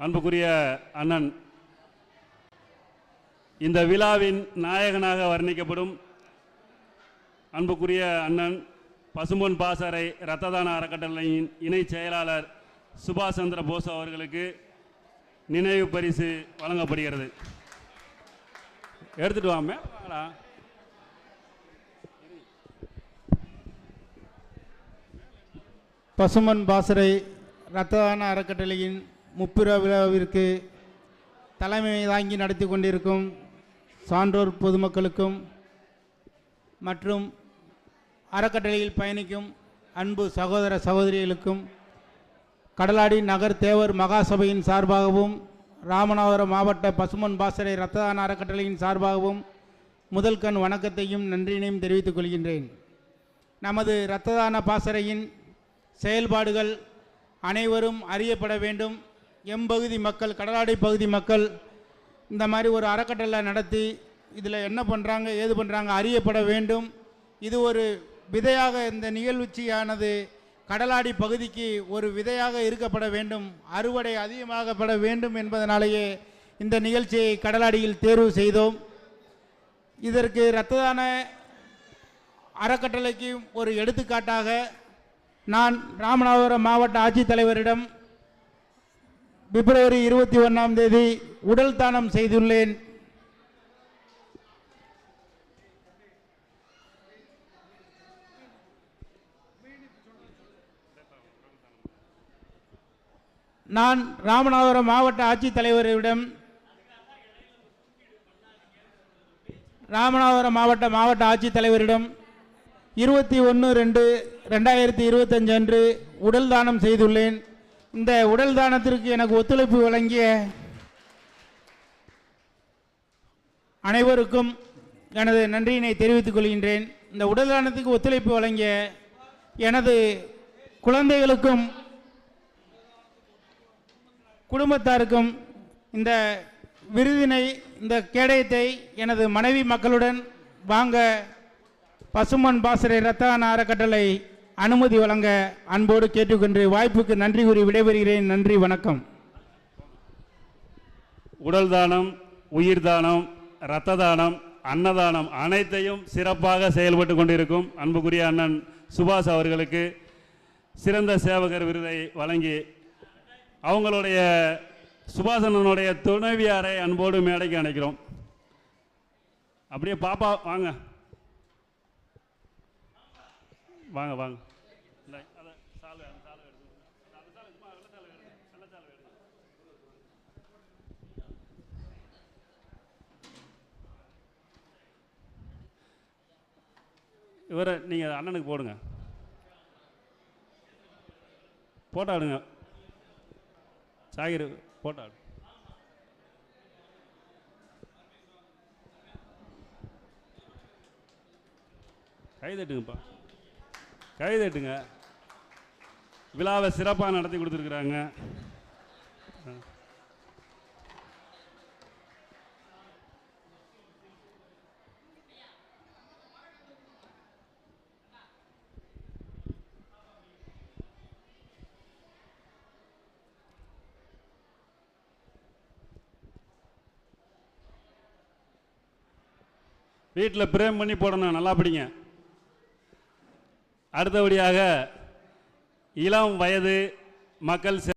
அன்புக்குரிய அண்ணன் இந்த விழாவின் நாயகனாக வர்ணிக்கப்படும் அன்புக்குரிய அண்ணன் பசும்பொன் பாசறை இரத்ததான அறக்கட்டளையின் இணைச் செயலாளர் சுபாஷ் சந்திர போஸ் அவர்களுக்கு நினைவு பரிசு வழங்கப்படுகிறது. எடுத்துட்டு வாமே பசுமன் பாசறை இரத்ததான அறக்கட்டளையின் முப்பிர விழாவிற்கு தலைமை தாங்கி நடத்தி கொண்டிருக்கும் சான்றோர் பொதுமக்களுக்கும் மற்றும் அறக்கட்டளையில் பயணிக்கும் அன்பு சகோதர சகோதரிகளுக்கும் கடலாடி நகர் தேவர் மகாசபையின் சார்பாகவும் ராமநாதபுரம் மாவட்ட பசுமன் பாசறை இரத்ததான அறக்கட்டளையின் சார்பாகவும் முதல் கண் வணக்கத்தையும் நன்றியினையும் தெரிவித்துக் கொள்கின்றேன். நமது இரத்ததான பாசறையின் செயல்பாடுகள் அனைவரும் அறியப்பட வேண்டும். எம்பகுதி மக்கள் கடலாடி பகுதி மக்கள் இந்த மாதிரி ஒரு அறக்கட்டளை நடத்தி இதில் என்ன பண்ணுறாங்க ஏது பண்ணுறாங்க அறியப்பட வேண்டும். இது ஒரு விதையாக இந்த நிகழ்ச்சியானது கடலாடி பகுதிக்கு ஒரு விதையாக இருக்கப்பட வேண்டும். அறுவடை அதிகமாகப்பட வேண்டும் என்பதனாலேயே இந்த நிகழ்ச்சியை கடலாடியில் தேர்வு செய்தோம். இதற்கு இரத்ததான அறக்கட்டளைக்கு ஒரு எடுத்துக்காட்டாக நான் ராமநாதபுரம் மாவட்ட ஆட்சித்தலைவரிடம் பிப்ரவரி இருபத்தி ஒன்றாம் தேதி உடல் தானம் செய்துள்ளேன். நான் ராமநாதபுரம் மாவட்ட ஆட்சித்தலைவரிடம் ராமநாதபுரம் மாவட்ட மாவட்ட ஆட்சித்தலைவரிடம் இருபத்தி ஒன்று ரெண்டு ரெண்டாயிரத்தி இருபத்தஞ்சு அன்று உடல் தானம் செய்துள்ளேன். இந்த உடல் தானத்திற்கு எனக்கு ஒத்துழைப்பு வழங்கிய அனைவருக்கும் எனது நன்றியினை தெரிவித்துக் கொள்கின்றேன். இந்த உடல் தானத்துக்கு ஒத்துழைப்பு வழங்கிய எனது குழந்தைகளுக்கும் குடும்பத்தாருக்கும் இந்த விருதினை இந்த கேடயத்தை எனது மனைவி மக்களுடன் வாங்க பசுமன் பாசறை ரத்தான அறக்கட்டளை அனுமதி வழங்க அன்போடு கேட்டுக்கொண்டு வாய்ப்புக்கு நன்றி கூறி விடைபெறுகிறேன். நன்றி வணக்கம். உடல் தானம் உயிர் தானம் இரத்த தானம் அன்னதானம் அனைத்தையும் சிறப்பாக செயல்பட்டு கொண்டிருக்கும் அன்புக்குரிய அண்ணன் சுபாஷ் அவர்களுக்கு சிறந்த சேவகர் விருதை வழங்கி அவங்களுடைய சுபாஷனனுடைய துணைவியாரை அன்போடு மேடைக்கு அணைக்கிறோம். அப்படியே பாப்பா வாங்க. வாங்க வாங்க. இவரை நீங்கள் அண்ணனுக்கு போடுங்க. போட்டாடுங்க சாகிர் போட்டோ ஆடு கை தட்டுங்கப்பா. கை தட்டுங்க. விழாவை சிறப்பாக நடத்தி கொடுத்துருக்குறாங்க. வீட்டில் பிரேம் பண்ணி போடணும். நல்லா படிங்க. அடுத்தபடியாக இளம் வயது மக்கள்